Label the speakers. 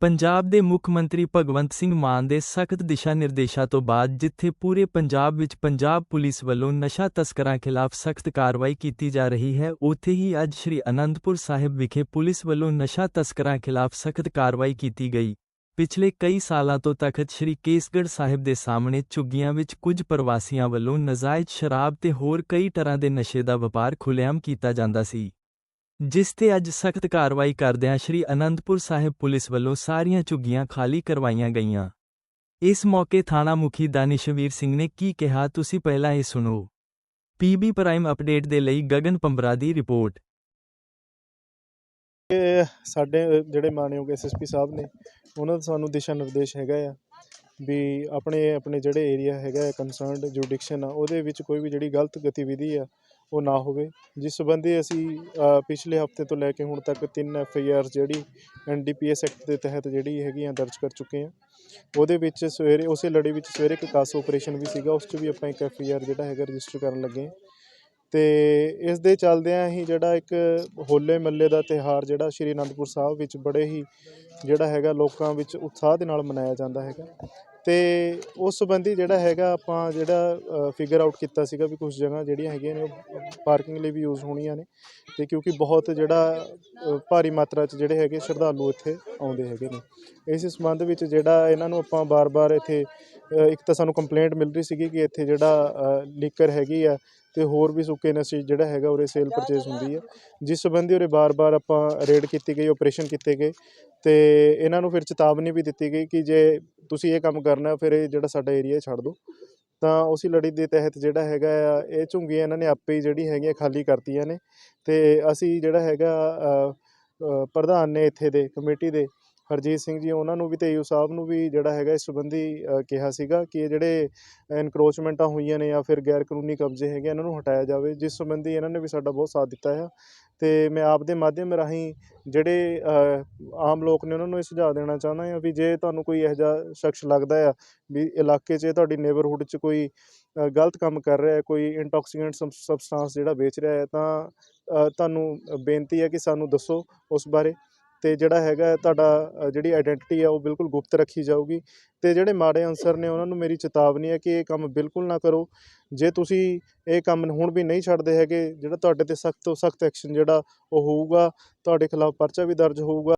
Speaker 1: ਪੰਜਾਬ ਦੇ ਮੁੱਖ ਮੰਤਰੀ ਭਗਵੰਤ ਸਿੰਘ ਮਾਨ ਦੇ ਸਖਤ ਦਿਸ਼ਾ ਨਿਰਦੇਸ਼ਾਂ ਤੋਂ ਬਾਅਦ ਜਿੱਥੇ ਪੂਰੇ ਪੰਜਾਬ ਵਿੱਚ ਪੰਜਾਬ ਪੁਲਿਸ ਵੱਲੋਂ ਨਸ਼ਾ ਤਸਕਰਾਂ ਖਿਲਾਫ ਸਖਤ ਕਾਰਵਾਈ ਕੀਤੀ ਜਾ ਰਹੀ ਹੈ, ਉੱਥੇ ਹੀ ਅੱਜ ਸ੍ਰੀ ਅਨੰਦਪੁਰ ਸਾਹਿਬ ਵਿਖੇ ਪੁਲਿਸ ਵੱਲੋਂ ਨਸ਼ਾ ਤਸਕਰਾਂ ਖਿਲਾਫ ਸਖਤ ਕਾਰਵਾਈ ਕੀਤੀ ਗਈ। ਪਿਛਲੇ ਕਈ ਸਾਲਾਂ ਤੋਂ ਤਖਤ ਸ੍ਰੀ ਕੇਸਗੜ੍ਹ ਸਾਹਿਬ ਦੇ ਸਾਹਮਣੇ ਝੁੱਗੀਆਂ ਵਿੱਚ ਕੁਝ ਪ੍ਰਵਾਸੀਆਂ ਵੱਲੋਂ ਨਜਾਇਜ਼ ਸ਼ਰਾਬ ਤੇ ਹੋਰ ਕਈ ਤਰ੍ਹਾਂ ਦੇ ਨਸ਼ੇ ਦਾ ਵਪਾਰ ਖੁੱਲ੍ਹੇਆਮ ਕੀਤਾ ਜਾਂਦਾ ਸੀ। ਜਿਸ ਤੇ ਅੱਜ ਸਖਤ ਕਾਰਵਾਈ ਕਰਦਿਆਂ ਸ਼੍ਰੀ ਅਨੰਦਪੁਰ ਸਾਹਿਬ ਪੁਲਿਸ ਵੱਲੋਂ ਸਾਰੀਆਂ ਝੁੱਗੀਆਂ ਖਾਲੀ ਕਰਵਾਈਆਂ ਗਈਆਂ। ਇਸ ਮੌਕੇ ਥਾਣਾ ਮੁਖੀ ਦਾਨਿਸ਼ਵੀਰ ਸਿੰਘ ਨੇ ਕੀ ਕਿਹਾ, ਤੁਸੀਂ ਪਹਿਲਾਂ ਇਹ ਸੁਣੋ। ਪੀਬੀ ਪ੍ਰਾਈਮ ਅਪਡੇਟ ਦੇ ਲਈ ਗਗਨ ਪੰਬਰਾ ਦੀ ਰਿਪੋਰਟ।
Speaker 2: ਸਾਡੇ ਜਿਹੜੇ ਮਾਨਯੋਗ ਐਸਐਸਪੀ ਸਾਹਿਬ ਨੇ, ਉਹਨਾਂ ਦਾ ਸਾਨੂੰ ਦਿਸ਼ਾ ਨਿਰਦੇਸ਼ ਹੈਗਾ ਆ ਵੀ ਆਪਣੇ ਆਪਣੇ ਜਿਹੜੇ ਏਰੀਆ ਹੈਗਾ ਕੰਸਰਨਡ ਜੁਡੀਕਸ਼ਨ ਆ, ਉਹਦੇ ਵਿੱਚ ਕੋਈ ਵੀ ਜਿਹੜੀ ਗਲਤ ਗਤੀਵਿਧੀ ਆ ਉਹ ਨਾ ਹੋਵੇ। ਜਿਸ ਸੰਬੰਧੀ ਅਸੀਂ ਪਿਛਲੇ ਹਫ਼ਤੇ ਤੋਂ ਲੈ ਕੇ ਹੁਣ ਤੱਕ ਤਿੰਨ ਐਫ ਆਈ ਆਰ ਜਿਹੜੀ N D P NDPS act ਦੇ ਤਹਿਤ ਜਿਹੜੀ ਹੈਗੀ ਆ ਦਰਜ ਕਰ ਚੁੱਕੇ ਆ ਉਹਦੇ ਵਿੱਚ ਸਵੇਰੇ, ਉਸੇ ਲੜੀ ਵਿੱਚ ਸਵੇਰੇ ਇੱਕ ਕਾਸ ਆਪਰੇਸ਼ਨ ਵੀ ਸੀਗਾ, ਉਸ 'ਚ ਵੀ ਆਪਾਂ ਇੱਕ ਐਫ ਆਈ ਆਰ ਜਿਹੜਾ ਹੈਗਾ ਰਜਿਸਟਰ ਕਰਨ ਲੱਗੇ ਹਾਂ। ਤੇ ਇਸ ਦੇ ਚੱਲਦਿਆਂ ਹੀ ਜਿਹੜਾ ਇੱਕ ਹੋਲੇ ਮੱਲੇ ਦਾ ਤਿਹਾਰ ਜਿਹੜਾ ਸ਼੍ਰੀ ਅਨੰਦਪੁਰ ਸਾਹਿਬ ਵਿੱਚ ਬੜੇ ਹੀ ਜਿਹੜਾ ਹੈਗਾ ਲੋਕਾਂ ਵਿੱਚ ਉਤਸ਼ਾਹ ਦੇ ਨਾਲ ਮਨਾਇਆ ਜਾਂਦਾ ਹੈਗਾ। ਤੇ ਉਸ ਸੰਬੰਧੀ ਜਿਹੜਾ ਹੈਗਾ ਆਪਾਂ ਜਿਹੜਾ ਫਿਗਰ ਆਊਟ ਕੀਤਾ ਸੀਗਾ ਵੀ ਕੁਝ ਜਗ੍ਹਾ ਜਿਹੜੀਆਂ ਹੈਗੀਆਂ ਨੇ, ਉਹ ਪਾਰਕਿੰਗ ਲਈ ਵੀ ਯੂਜ਼ ਹੋਣੀਆਂ ਨੇ ਤੇ ਕਿਉਂਕਿ ਬਹੁਤ ਜਿਹੜਾ ਭਾਰੀ ਮਾਤਰਾ 'ਚ ਜਿਹੜੇ ਹੈਗੇ ਸ਼ਰਧਾਲੂ ਇੱਥੇ ਆਉਂਦੇ ਹੈਗੇ ਨੇ। ਇਸ ਸੰਬੰਧ ਵਿੱਚ ਜਿਹੜਾ ਇਹਨਾਂ ਨੂੰ ਆਪਾਂ ਬਾਰ-ਬਾਰ ਇੱਥੇ ਇੱਕ ਤਾਂ ਸਾਨੂੰ ਕੰਪਲੇਂਟ ਮਿਲ ਰਹੀ ਸੀਗੀ ਕਿ ਇੱਥੇ ਜਿਹੜਾ ਲੀਕਰ ਹੈਗੀ ਆ ਤੇ ਹੋਰ ਵੀ ਸੁੱਕੇ ਨਸ਼ੇ ਜਿਹੜਾ ਹੈਗਾ ਉਰੇ ਸੇਲ ਪਰਚੇਸ ਹੁੰਦੀ ਹੈ ਜਿਸ ਸੰਬੰਧੀ ਉਰੇ ਬਾਰ-ਬਾਰ ਆਪਾਂ ਰੇਡ ਕੀਤੀ ਗਈ ਆਪਰੇਸ਼ਨ ਕੀਤੇ ਗਏ ਤੇ ਇਹਨਾਂ ਨੂੰ ਫਿਰ ਚੇਤਾਵਨੀ ਵੀ ਦਿੱਤੀ ਗਈ ਕਿ ਜੇ ਤੁਸੀਂ ਇਹ ਕੰਮ ਕਰਨਾ, ਫਿਰ ਇਹ ਜਿਹੜਾ ਸਾਡਾ ਏਰੀਆ ਛੱਡ ਦਿਓ ਤਾਂ ਉਸੇ ਲੜੀ ਦੇ ਤਹਿਤ ਜਿਹੜਾ ਹੈਗਾ ਆ, ਇਹ ਝੁੰਗੀਆਂ ਇਹਨਾਂ ਨੇ ਆਪੇ ਹੀ ਜਿਹੜੀ ਹੈਗੀਆਂ ਖਾਲੀ ਕਰਤੀਆਂ ਨੇ। ਤੇ ਅਸੀਂ ਜਿਹੜਾ ਹੈਗਾ ਪ੍ਰਧਾਨ ਨੇ ਇੱਥੇ ਦੇ, ਕਮੇਟੀ ਦੇ, ਹਰਜੀਤ ਸਿੰਘ ਜੀ, ਉਹਨਾਂ ਨੂੰ ਵੀ ਤੇ ਈਓ ਸਾਹਿਬ ਨੂੰ ਵੀ ਜਿਹੜਾ ਹੈਗਾ ਇਸ ਸੰਬੰਧੀ ਕਿਹਾ ਸੀਗਾ ਕਿ ਇਹ ਜਿਹੜੇ ਐਨਕਰੋਚਮੈਂਟਾਂ ਹੋਈਆਂ ਨੇ ਜਾਂ ਫਿਰ ਗੈਰ ਕਾਨੂੰਨੀ ਕਬਜ਼ੇ ਹੈਗੇ ਇਹਨਾਂ ਨੂੰ ਹਟਾਇਆ ਜਾਵੇ, ਜਿਸ ਸੰਬੰਧੀ ਇਹਨਾਂ ਨੇ ਵੀ ਸਾਡਾ ਬਹੁਤ ਸਾਥ ਦਿੱਤਾ ਹੈ ਅਤੇ ਮੈਂ ਆਪ ਦੇ ਮਾਧਿਅਮ ਰਾਹੀਂ ਜਿਹੜੇ ਆਮ ਲੋਕ ਨੇ ਉਹਨਾਂ ਨੂੰ ਇਹ ਸੁਝਾਅ ਦੇਣਾ ਚਾਹੁੰਦਾ ਹਾਂ ਵੀ ਜੇ ਤੁਹਾਨੂੰ ਕੋਈ ਇਹੋ ਜਿਹਾ ਸ਼ਖਸ ਲੱਗਦਾ ਆ ਵੀ ਇਲਾਕੇ 'ਚ ਤੁਹਾਡੀ ਨੇਬਰਹੁੱਡ 'ਚ ਕੋਈ ਗਲਤ ਕੰਮ ਕਰ ਰਿਹਾ ਹੈ, ਕੋਈ ਇੰਟੌਕਸੀਕੈਂਟ ਸਬਸਟਾਂਸ ਜਿਹੜਾ ਵੇਚ ਰਿਹਾ ਤਾਂ ਤੁਹਾਨੂੰ ਬੇਨਤੀ ਹੈ ਕਿ ਸਾਨੂੰ ਦੱਸੋ ਉਸ ਬਾਰੇ। ਅਤੇ ਜਿਹੜਾ ਹੈਗਾ ਤੁਹਾਡਾ ਜਿਹੜੀ ਆਇਡੈਂਟੀਟੀ ਆ ਉਹ ਬਿਲਕੁਲ ਗੁਪਤ ਰੱਖੀ ਜਾਊਗੀ। ਅਤੇ ਜਿਹੜੇ ਮਾੜੇ ਅਨਸਰ ਨੇ ਉਹਨਾਂ ਨੂੰ ਮੇਰੀ ਚੇਤਾਵਨੀ ਹੈ ਕਿ ਇਹ ਕੰਮ ਬਿਲਕੁਲ ਨਾ ਕਰੋ। ਜੇ ਤੁਸੀਂ ਇਹ ਕੰਮ ਹੁਣ ਵੀ ਨਹੀਂ ਛੱਡਦੇ ਹੈਗੇ, ਜਿਹੜਾ ਤੁਹਾਡੇ ਤੇ ਸਖਤ ਤੋਂ ਸਖਤ ਐਕਸ਼ਨ ਜਿਹੜਾ ਉਹ ਹੋਊਗਾ, ਤੁਹਾਡੇ ਖਿਲਾਫ ਪਰਚਾ ਵੀ ਦਰਜ ਹੋਊਗਾ।